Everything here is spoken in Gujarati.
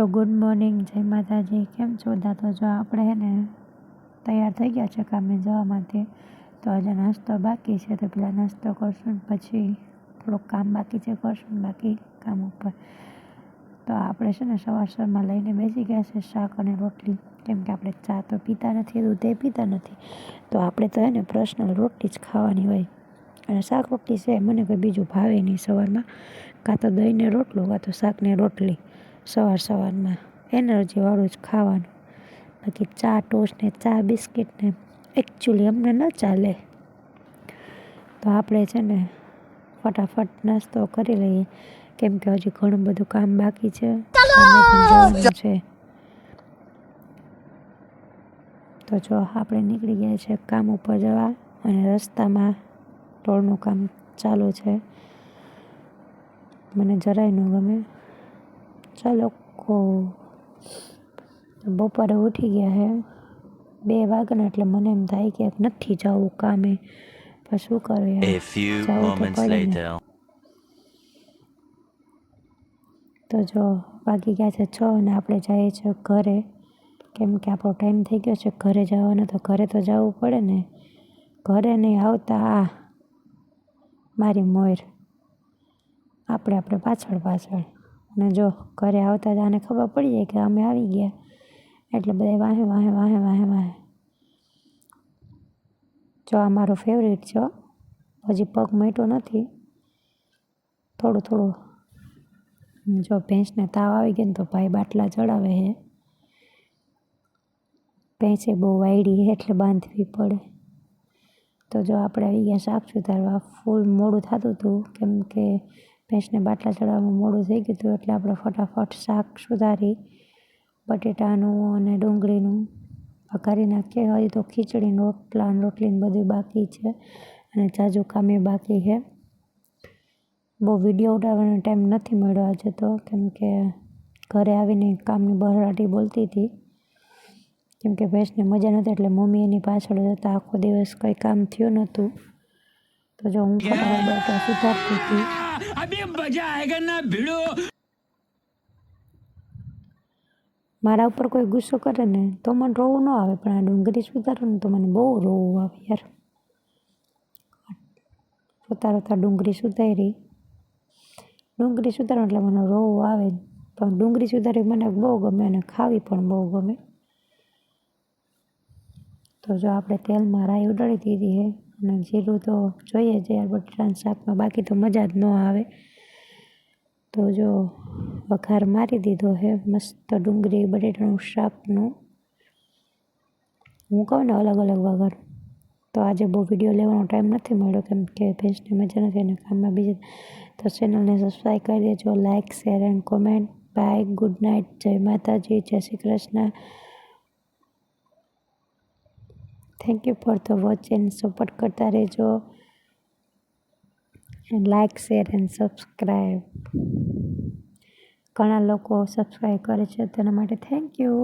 તો ગુડ મોર્નિંગ જય માતાજી. કેમ છો? દાદો જો આપણે હે ને તૈયાર થઈ ગયા છે કામે જવા માટે. તો આજે નાસ્તો બાકી છે તો પેલા નાસ્તો કરશું ને પછી થોડુંક કામ બાકી છે, કરશું ને બાકી કામ ઉપર. તો આપણે છે ને સવાર સવારમાં લઈને બેસી ગયા છે શાક અને રોટલી. કેમ કે આપણે ચા તો પીતા નથી, દૂધ એ પીતા નથી. તો આપણે તો હે ને પર્સનલ રોટલી જ ખાવાની હોય. અને શાક રોટલી છે, મને કોઈ બીજું ભાવે નહીં સવારમાં. કાં તો દહીંને રોટલું, કાં તો શાકને રોટલી. સવાર સવારમાં એનર્જીવાળું જ ખાવાનું. બાકી ચા ટોસ્ટ ને ચા બિસ્કિટ ને એકચ્યુઅલી અમને ન ચાલે. તો આપણે છે ને ફટાફટ નાસ્તો કરી લઈએ. કેમ કે હજી ઘણું બધું કામ બાકી છે. છે. તો જો આપણે નીકળી ગયા છે કામ ઉપર જવા અને રસ્તામાં ટોળનું કામ ચાલુ છે. મને જરાય ન ગમે. ચાલો કો બપોરે ઉઠી ગયા હે. બે વાગ્યાના એટલે મને એમ થાય કે નથી જવું કામે. પણ શું કરું A યાર few moments later. તો જો વાગી ગયા છે છ અને આપણે જઈએ છીએ ઘરે. કેમ કે આપણો ટાઈમ થઈ ગયો છે ઘરે જવાનો તો ઘરે તો જવું પડે ને. ઘરે નહીં આવતા આ મારી મોર. આપણે આપણે પાછળ પાછળ. અને જો ઘરે આવતા જ આને ખબર પડી જાય કે અમે આવી ગયા. એટલે બધા વાહે વાહે વાહે વાહે વાહે. જો આ મારો ફેવરેટ છે હજી પગ મટ્યો નથી. થોડું થોડું. જો ભેંસને તાવ આવી ગયો ને તો ભાઈ બાટલા ચડાવે છે ભેંસે બહુ વાયડી એટલે બાંધવી પડે. તો જો આપણે આવી ગયા સાફ સુધારવા ફૂલ મોડું થતું હતું કેમ કે ભેંસને બાટલા ચડાવવામાં મોડું થઈ ગયું હતું એટલે આપણે ફટાફટ શાક સુધારી, બટેટાનું અને ડુંગળીનું વઘારી નાખીએ. હજી તો ખીચડી, રોટલા ને રોટલી ને બધું બાકી છે અને જાજુ કામે બાકી છે. બહુ વીડિયો ઉતારવાનો ટાઈમ નથી મળ્યો આજે તો, કેમ કે ઘરે આવીને કામની બહારટી બોલતી હતી. કેમ કે ભેંસને મજા નહોતી એટલે મમ્મી એની પાછળ જતા આખો દિવસ કંઈ કામ થયું નહોતું. તો જો હું સુધારતી હતી. अभी मजा आएगा ना भिड़ो મારા ઉપર કોઈ ગુસ્સો કરે ને તો મને રોવું ન આવે પણ આ ડુંગળી સુધારો ને તો મને બહુ રોવું આવે યાર રોતા રોતા ડુંગળી સુધારી ડુંગળી સુધારો એટલે મને રોવું આવે જ. પણ ડુંગળી સુધારી મને બહુ ગમે અને ખાવી પણ બહુ ગમે તો જો આપણે તેલમાં રાઈ ઉડાડી દીધી છે અને જીરું તો જોઈએ જ યાર બટાટાના શાકમાં બાકી તો મજા જ ન આવે. તો જો વઘાર મારી દીધો હે, મસ્ત ડુંગળી, બટેટાનું શાકનું. હું કહું ને અલગ અલગ વઘાર. તો આજે બહુ વીડિયો લેવાનો ટાઈમ નથી મળ્યો, કેમ કે ભેંસની મજા નથી અને કામમાં બીજી તો ચેનલને સબસ્ક્રાઈબ કરી દેજો like share and comment bye good night જય માતાજી, જય Shri Krishna. Thank you for the watch and support કરતા રહેજો. લાઇક શેર એન્ડ સબસ્ક્રાઈબ ઘણા લોકો સબસ્ક્રાઈબ કરે છે તેના માટે થેન્ક યુ